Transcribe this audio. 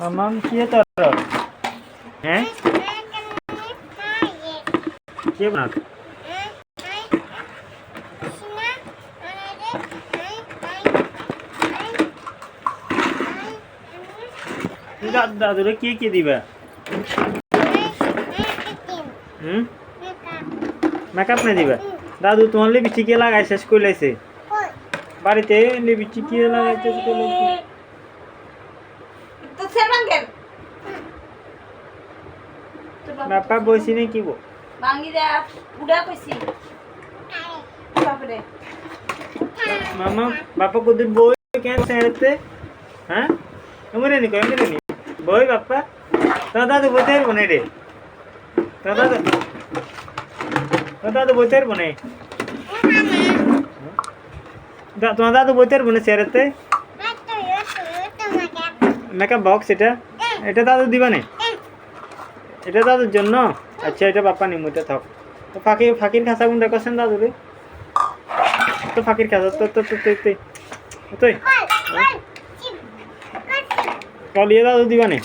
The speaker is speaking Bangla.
মামাম কি তোর হ্যাঁ কে বানাত দাদুরে কি কি দিবা হুম মেকআপ না দিবা দাদু তোমার লিপস্টিক কে লাগাই শেষ করে লাইছে বাড়িতে লিপস্টিক কে তো সেরবাঙ্গের বাপা বসি নি কি বো ভাঙ্গি দে উড়া কইছি। বাপরে। মামা বাপা কুদিন বই কেন সেড়তে হ্যাঁ? এমরে নি কই এমরে নি বই বাপা তো দাদু বইতে বনে রে। তো দাদু তো দাদু বইতে বনে দা তোমার দাদু বইতে বনে সেড়তে মেকআপ বক্স এটা এটা দাদু দিবা নে এটা দাদুর জন্য আচ্ছা এটা বাপ্পা এটা থাক তো ফাঁকি ফাঁকির খাঁচা গুণ দেখছেন দাদু রে তো ফাঁকির খাঁচা তো তো তুই তুই তুই দাদু দিবা নে